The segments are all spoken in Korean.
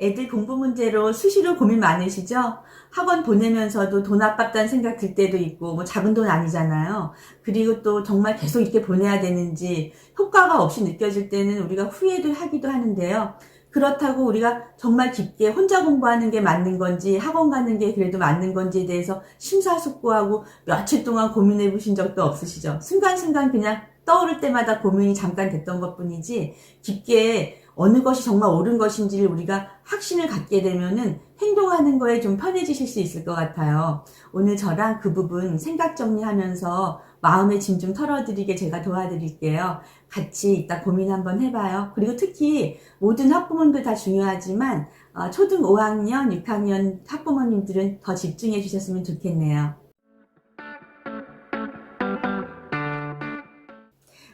애들 공부 문제로 수시로 고민 많으시죠? 학원 보내면서도 돈 아깝다는 생각 들 때도 있고, 뭐 작은 돈 아니잖아요. 그리고 또 정말 계속 이렇게 보내야 되는지 효과가 없이 느껴질 때는 우리가 후회도 하기도 하는데요. 그렇다고 우리가 정말 깊게 혼자 공부하는 게 맞는 건지 학원 가는 게 그래도 맞는 건지에 대해서 심사숙고하고 며칠 동안 고민해 보신 적도 없으시죠? 순간순간 그냥 떠오를 때마다 고민이 잠깐 됐던 것 뿐이지 깊게 어느 것이 정말 옳은 것인지를 우리가 확신을 갖게 되면은 행동하는 거에 좀 편해지실 수 있을 것 같아요. 오늘 저랑 그 부분 생각 정리하면서 마음의 짐 좀 털어드리게 제가 도와드릴게요. 같이 이따 고민 한번 해봐요. 그리고 특히 모든 학부모님들 다 중요하지만 어, 초등 5학년, 6학년 학부모님들은 더 집중해 주셨으면 좋겠네요.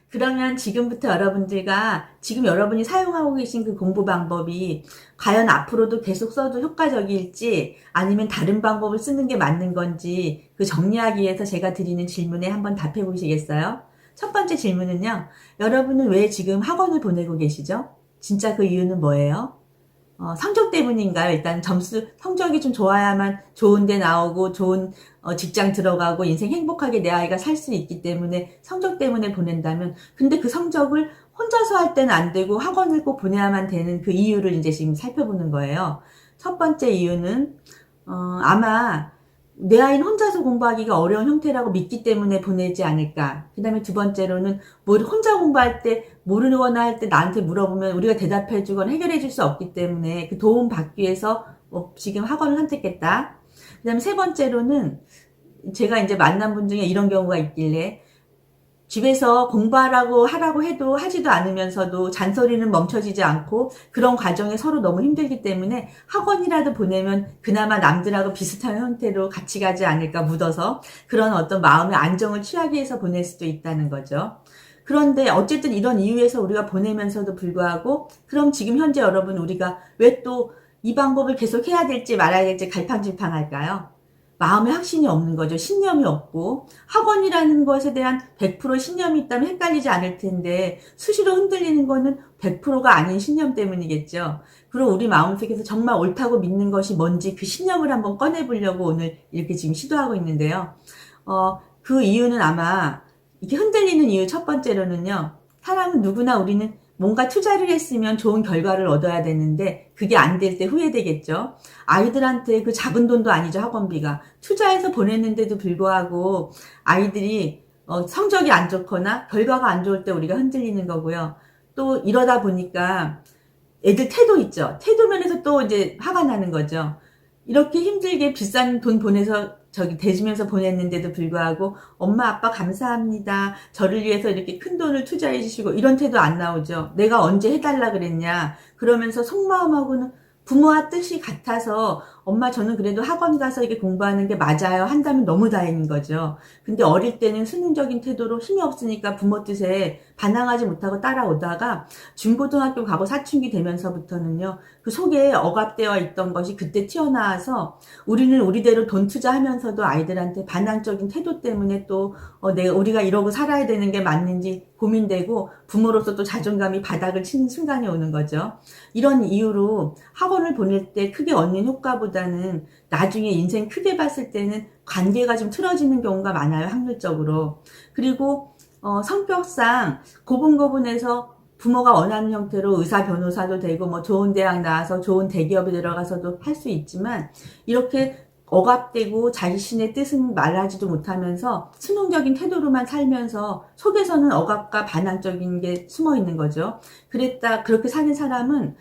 그러면 지금부터 여러분들과 지금 여러분이 사용하고 계신 그 공부 방법이 과연 앞으로도 계속 써도 효과적일지 아니면 다른 방법을 쓰는 게 맞는 건지 그 정리하기 위해서 제가 드리는 질문에 한번 답해 보시겠어요? 첫 번째 질문은요. 여러분은 왜 지금 학원을 보내고 계시죠? 진짜 그 이유는 뭐예요? 어, 성적 때문인가요? 일단 점수, 성적이 좀 좋아야만 좋은 데 나오고 좋은 어, 직장 들어가고 인생 행복하게 내 아이가 살 수 있기 때문에 성적 때문에 보낸다면 근데 그 성적을 혼자서 할 때는 안 되고 학원을 꼭 보내야만 되는 그 이유를 이제 지금 살펴보는 거예요. 첫 번째 이유는 어, 아마 내 아이는 혼자서 공부하기가 어려운 형태라고 믿기 때문에 보내지 않을까. 그 다음에 두 번째로는 뭘 혼자 공부할 때 모르거나 할 때 나한테 물어보면 우리가 대답해 주거나 해결해 줄 수 없기 때문에 그 도움 받기 위해서 뭐 지금 학원을 선택했다. 그 다음에 세 번째로는 제가 이제 만난 분 중에 이런 경우가 있길래 집에서 공부하라고 하라고 해도 하지도 않으면서도 잔소리는 멈춰지지 않고 그런 과정에 서로 너무 힘들기 때문에 학원이라도 보내면 그나마 남들하고 비슷한 형태로 같이 가지 않을까 묻어서 그런 어떤 마음의 안정을 취하기 위해서 보낼 수도 있다는 거죠. 그런데 어쨌든 이런 이유에서 우리가 보내면서도 불구하고 그럼 지금 현재 여러분 우리가 왜 또 이 방법을 계속 해야 될지 말아야 될지 갈팡질팡할까요? 마음의 확신이 없는 거죠. 신념이 없고 학원이라는 것에 대한 100% 신념이 있다면 헷갈리지 않을 텐데 수시로 흔들리는 거는 100%가 아닌 신념 때문이겠죠. 그리고 우리 마음속에서 정말 옳다고 믿는 것이 뭔지 그 신념을 한번 꺼내보려고 오늘 이렇게 지금 시도하고 있는데요. 어, 그 이유는 아마 이렇게 흔들리는 이유 첫 번째로는요. 사람은 누구나 우리는 뭔가 투자를 했으면 좋은 결과를 얻어야 되는데 그게 안 될 때 후회되겠죠. 아이들한테 그 작은 돈도 아니죠 학원비가 투자해서 보냈는데도 불구하고 아이들이 어, 성적이 안 좋거나 결과가 안 좋을 때 우리가 흔들리는 거고요. 또 이러다 보니까 애들 태도 있죠. 태도 면에서 또 이제 화가 나는 거죠. 이렇게 힘들게 비싼 돈 보내서 저기 대주면서 보냈는데도 불구하고 엄마 아빠 감사합니다. 저를 위해서 이렇게 큰 돈을 투자해 주시고 이런 태도 안 나오죠. 내가 언제 해달라 그랬냐. 그러면서 속마음하고는 부모와 뜻이 같아서 엄마 저는 그래도 학원 가서 이게 공부하는 게 맞아요 한다면 너무 다행인 거죠. 근데 어릴 때는 순응적인 태도로 힘이 없으니까 부모 뜻에 반항하지 못하고 따라오다가 중고등학교 가고 사춘기 되면서부터는요. 그 속에 억압되어 있던 것이 그때 튀어나와서 우리는 우리대로 돈 투자하면서도 아이들한테 반항적인 태도 때문에 또 어, 내가 우리가 이러고 살아야 되는 게 맞는지 고민되고 부모로서 또 자존감이 바닥을 치는 순간이 오는 거죠. 이런 이유로 학원을 보낼 때 크게 얻는 효과보다 는 나중에 인생 크게 봤을 때는 관계가 좀 틀어지는 경우가 많아요, 확률적으로. 그리고 어, 성격상 고분고분해서 부모가 원하는 형태로 의사 변호사도 되고 뭐 좋은 대학 나와서 좋은 대기업에 들어가서도 할 수 있지만 이렇게 억압되고 자신의 뜻은 말하지도 못하면서 수능적인 태도로만 살면서 속에서는 억압과 반항적인 게 숨어 있는 거죠. 그랬다 그렇게 사는 사람은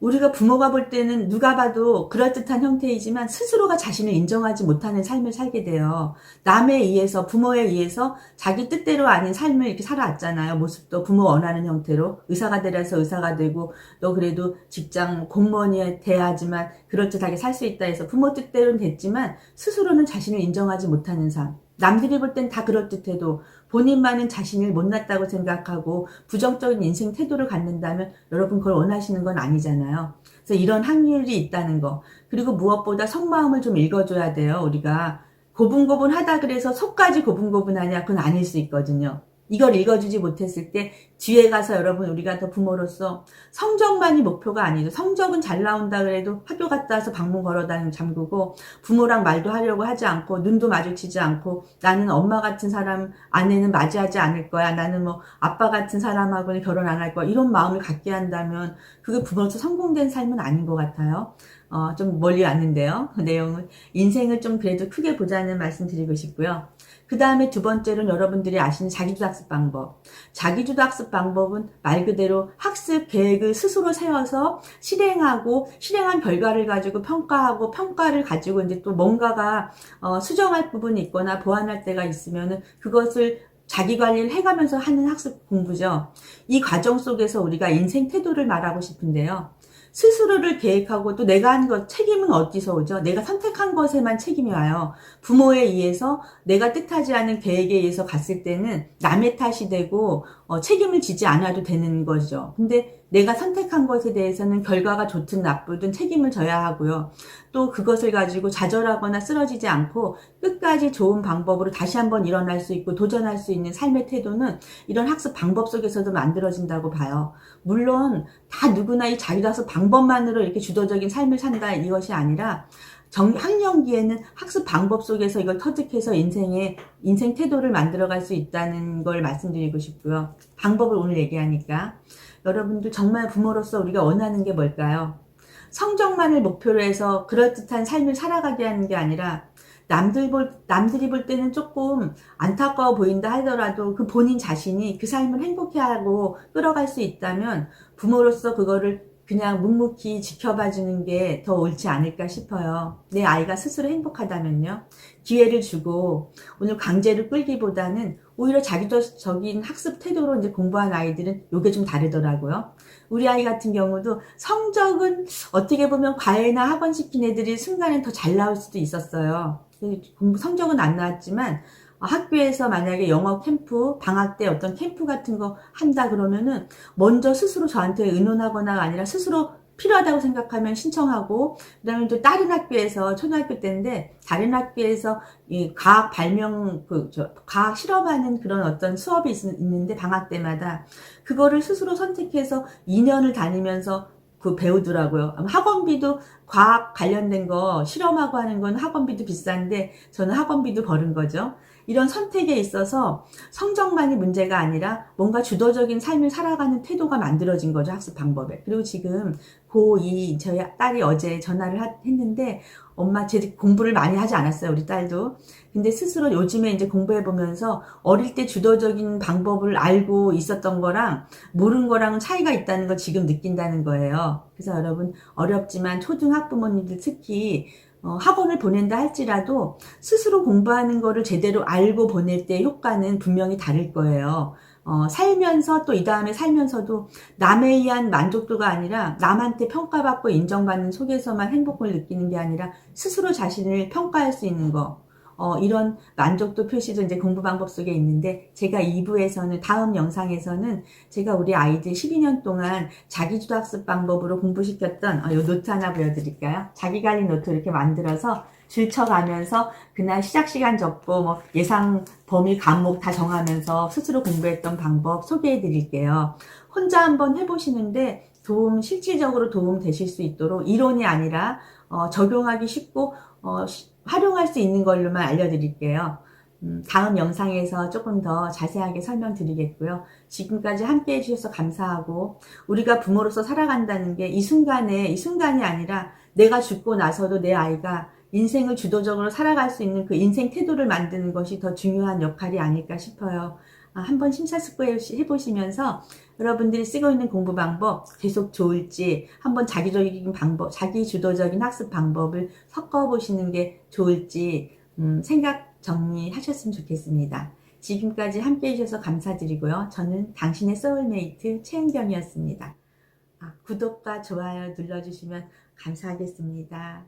우리가 부모가 볼 때는 누가 봐도 그럴듯한 형태이지만 스스로가 자신을 인정하지 못하는 삶을 살게 돼요. 남에 의해서, 부모에 의해서 자기 뜻대로 아닌 삶을 이렇게 살아왔잖아요. 모습도 부모 원하는 형태로. 의사가 되려서 의사가 되고, 너 그래도 직장 공무원이 돼야지만 그럴듯하게 살 수 있다 해서 부모 뜻대로는 됐지만, 스스로는 자신을 인정하지 못하는 삶. 남들이 볼 땐 다 그럴듯해도 본인만은 자신을 못났다고 생각하고 부정적인 인생 태도를 갖는다면 여러분 그걸 원하시는 건 아니잖아요. 그래서 이런 확률이 있다는 거. 그리고 무엇보다 속마음을 좀 읽어줘야 돼요. 우리가 고분고분하다 그래서 속까지 고분고분하냐 그건 아닐 수 있거든요. 이걸 읽어주지 못했을 때 뒤에 가서 여러분 우리가 더 부모로서 성적만이 목표가 아니죠. 성적은 잘 나온다 그래도 학교 갔다 와서 방문 걸어다니는 잠그고 부모랑 말도 하려고 하지 않고 눈도 마주치지 않고 나는 엄마 같은 사람 아내는 맞이하지 않을 거야. 나는 뭐 아빠 같은 사람하고는 결혼 안 할 거야. 이런 마음을 갖게 한다면 그게 부모로서 성공된 삶은 아닌 것 같아요. 어, 좀 멀리 왔는데요. 그 내용을. 인생을 좀 그래도 크게 보자는 말씀 드리고 싶고요. 그 다음에 두 번째로는 여러분들이 아시는 자기주도 학습 방법. 자기주도 학습 방법은 말 그대로 학습 계획을 스스로 세워서 실행하고 실행한 결과를 가지고 평가하고 평가를 가지고 이제 또 뭔가가 어, 수정할 부분이 있거나 보완할 때가 있으면은 그것을 자기 관리를 해가면서 하는 학습 공부죠. 이 과정 속에서 우리가 인생 태도를 말하고 싶은데요. 스스로를 계획하고 또 내가 한 것, 책임은 어디서 오죠? 내가 선택한 것에만 책임이 와요. 부모에 의해서 내가 뜻하지 않은 계획에 의해서 갔을 때는 남의 탓이 되고 어, 책임을 지지 않아도 되는 거죠. 근데 내가 선택한 것에 대해서는 결과가 좋든 나쁘든 책임을 져야 하고요. 또 그것을 가지고 좌절하거나 쓰러지지 않고 끝까지 좋은 방법으로 다시 한번 일어날 수 있고 도전할 수 있는 삶의 태도는 이런 학습 방법 속에서도 만들어진다고 봐요. 물론 다 누구나 이 자기라서 방법만으로 이렇게 주도적인 삶을 산다 이것이 아니라 정, 학령기에는 학습 방법 속에서 이걸 터득해서 인생의, 인생 태도를 만들어갈 수 있다는 걸 말씀드리고 싶고요. 방법을 오늘 얘기하니까. 여러분들 정말 부모로서 우리가 원하는 게 뭘까요? 성적만을 목표로 해서 그럴듯한 삶을 살아가게 하는 게 아니라 남들 볼, 남들이 볼 때는 조금 안타까워 보인다 하더라도 그 본인 자신이 그 삶을 행복해하고 끌어갈 수 있다면 부모로서 그거를 그냥 묵묵히 지켜봐 주는 게 더 옳지 않을까 싶어요. 내 아이가 스스로 행복하다면요. 기회를 주고 오늘 강제로 끌기보다는 오히려 자기적인 학습 태도로 이제 공부한 아이들은 요게 좀 다르더라고요. 우리 아이 같은 경우도 성적은 어떻게 보면 과외나 학원 시킨 애들이 순간엔 더 잘 나올 수도 있었어요. 성적은 안 나왔지만 학교에서 만약에 영어 캠프, 방학 때 어떤 캠프 같은 거 한다 그러면은 먼저 스스로 저한테 의논하거나 아니라 스스로 필요하다고 생각하면 신청하고 그다음에 또 다른 학교에서 초등학교 때인데 다른 학교에서 이 과학 발명 그 저 과학 실험하는 그런 어떤 수업이 있, 있는데 방학 때마다 그거를 스스로 선택해서 2년을 다니면서 그 배우더라고요. 학원비도 과학 관련된 거 실험하고 하는 건 학원비도 비싼데 저는 학원비도 버는 거죠. 이런 선택에 있어서 성적만이 문제가 아니라 뭔가 주도적인 삶을 살아가는 태도가 만들어진 거죠. 학습 방법에. 그리고 지금 고2 저희 딸이 어제 전화를 했는데 엄마 제 공부를 많이 하지 않았어요. 우리 딸도. 근데 스스로 요즘에 이제 공부해 보면서 어릴 때 주도적인 방법을 알고 있었던 거랑 모르는 거랑은 차이가 있다는 걸 지금 느낀다는 거예요. 그래서 여러분 어렵지만 초등학 부모님들 특히 어, 학원을 보낸다 할지라도 스스로 공부하는 거를 제대로 알고 보낼 때 효과는 분명히 다를 거예요. 어, 살면서 또 이 다음에 살면서도 남에 의한 만족도가 아니라 남한테 평가받고 인정받는 속에서만 행복을 느끼는 게 아니라 스스로 자신을 평가할 수 있는 거. 어, 이런 만족도 표시도 이제 공부 방법 속에 있는데 제가 2부에서는 다음 영상에서는 제가 우리 아이들 12년 동안 자기주도 학습 방법으로 공부시켰던 어, 요 노트 하나 보여드릴까요? 자기관리 노트 이렇게 만들어서 줄쳐가면서 그날 시작 시간 적고 뭐 예상 범위 과목 다 정하면서 스스로 공부했던 방법 소개해 드릴게요. 혼자 한번 해보시는데 도움 실질적으로 도움 되실 수 있도록 이론이 아니라 어, 적용하기 쉽고 어, 활용할 수 있는 걸로만 알려드릴게요. 음, 다음 영상에서 조금 더 자세하게 설명드리겠고요. 지금까지 함께 해주셔서 감사하고 우리가 부모로서 살아간다는 게 이 순간에 이 순간이 아니라 내가 죽고 나서도 내 아이가 인생을 주도적으로 살아갈 수 있는 그 인생 태도를 만드는 것이 더 중요한 역할이 아닐까 싶어요. 아, 한번 심사숙고해 보시면서 여러분들이 쓰고 있는 공부 방법 계속 좋을지 한번 자기적인 방법, 자기 주도적인 학습 방법을 섞어 보시는 게 좋을지 음, 생각 정리하셨으면 좋겠습니다. 지금까지 함께 해주셔서 감사드리고요. 저는 당신의 소울메이트 최은경이었습니다. 아, 구독과 좋아요 눌러주시면 감사하겠습니다.